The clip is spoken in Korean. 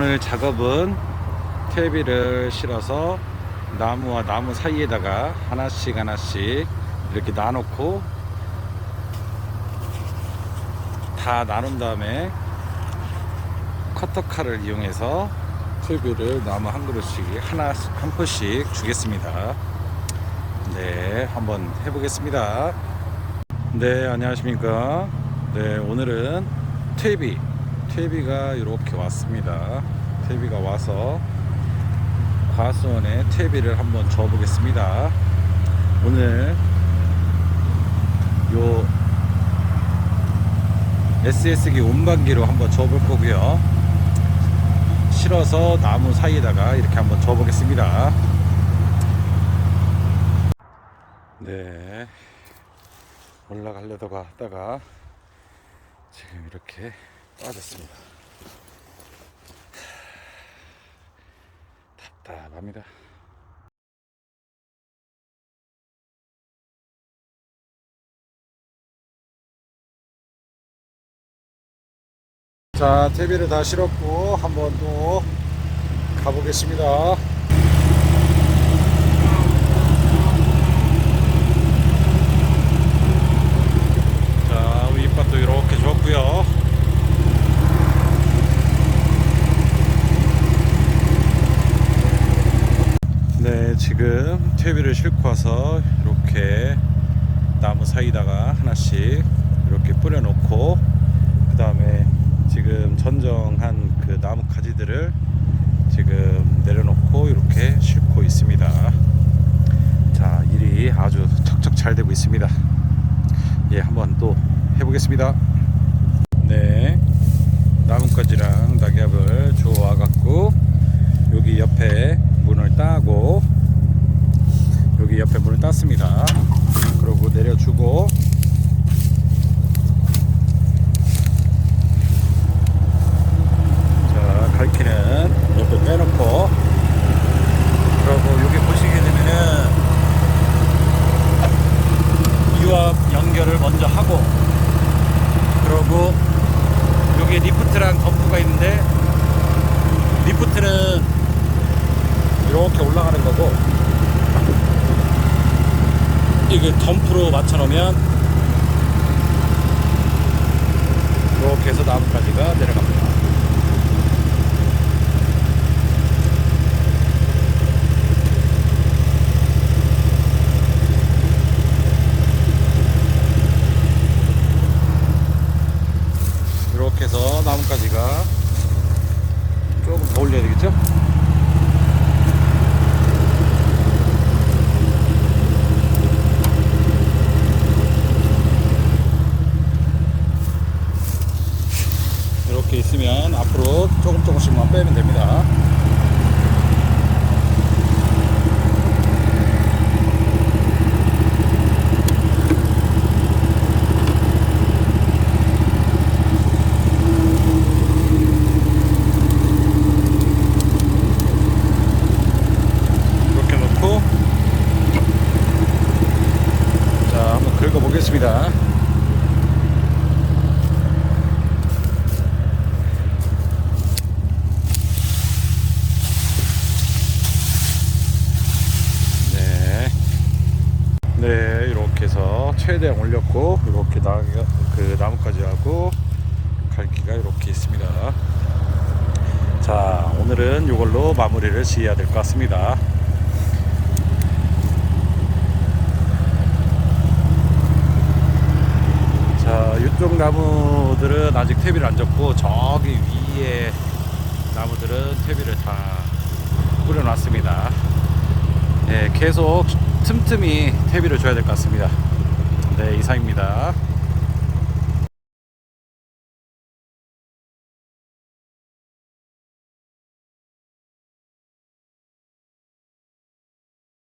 오늘 작업은 퇴비를 실어서 나무와 나무 사이에다가 하나씩 하나씩 이렇게 나놓고 다 나눈 다음에 커터칼을 이용해서 퇴비를 나무 한 그루씩 하나 한 포씩 주겠습니다. 네, 한번 해보겠습니다. 네, 안녕하십니까. 네, 오늘은 퇴비, 퇴비가 이렇게 왔습니다. 퇴비가 와서 과수원에 퇴비를 한번 줘 보겠습니다. 오늘 요 SS기 운반기로 한번 줘 볼 거고요. 실어서 나무 사이에다가 이렇게 한번 줘 보겠습니다. 네. 올라가려다가 하다가 지금 이렇게 빠졌습니다. 답답합니다. 자, 퇴비를 다 실었고 한번 또 가보겠습니다. 자, 윗밭도 이렇게 줬고요. 네, 지금 퇴비를 싣고 와서 이렇게 나무 사이다가 하나씩 이렇게 뿌려놓고 그 다음에 지금 전정한 그 나무 가지들을 지금 내려놓고 이렇게 싣고 있습니다. 자, 일이 아주 척척 잘 되고 있습니다. 예, 한번 또 해보겠습니다. 네, 나뭇가지랑 낙엽을 주워 갖고 여기 옆에 문을 따고 여기 옆에 문을 땄습니다. 그리고 내려주고 자, 갈퀴는 옆에 빼놓고 그리고 여기 보시게 되면은 유압 연결을 먼저 하고 그러고 여기에 리프트랑 덤프가 있는데 리프트는 이렇게 올라가는 거고 이게 덤프로 맞춰 놓으면 이렇게 해서 나무까지가 내려갑니다. 이렇게 해서 나뭇가지가 조금 더 올려야 되겠죠? 이렇게 앞으로 조금 조금씩만 빼면 됩니다. 보겠습니다. 네. 네, 이렇게 해서 최대한 올렸고, 이렇게 나, 그 나뭇가지 하고, 갈기가 이렇게 있습니다. 자, 오늘은 이걸로 마무리를 지어야 될 것 같습니다. 자, 이쪽 나무들은 아직 퇴비를 안 졌고, 저기 위에 나무들은 퇴비를 다 뿌려놨습니다. 네, 계속 틈틈이 퇴비를 줘야 될 것 같습니다. 네, 이상입니다.